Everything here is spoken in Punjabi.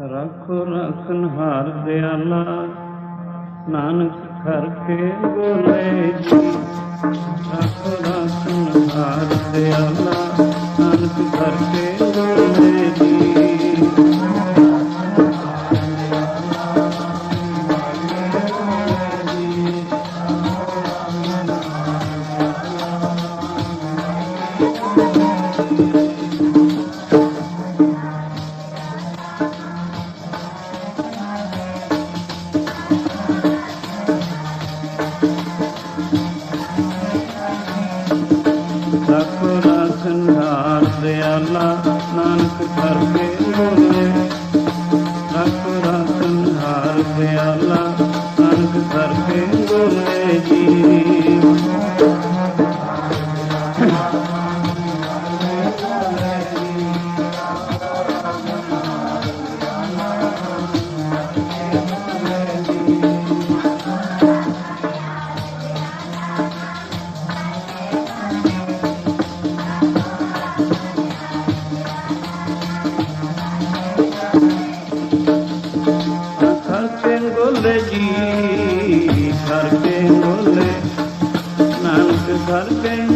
ਰੱਖੋ ਰਖਨ ਹਾਰ ਦਿਆਲਾ, ਨਾਨਕ ਘਰ ਕੇ ਬੋਲੇ ਜੀ। ਰੱਖੋ ਰਖਨ ਹਾਰ ਦਿਆਲਾ, ਨਾਨਕ ਘਰ ਕੇ ਬੋਲੇ ਜੀ। ਰੱਖੋ ਰਖਨ ਹਾਰ ਦਿਆਲਾ ਨਾਨਕ ਘਰ ਬੋਲੇ ਰੱਖੋ ਰਖਨ ਦਿਆਲਾ ਸਰ ਕੇ ਬੋਲੇ। ਨਾਨਕ ਘਰ ਕੇ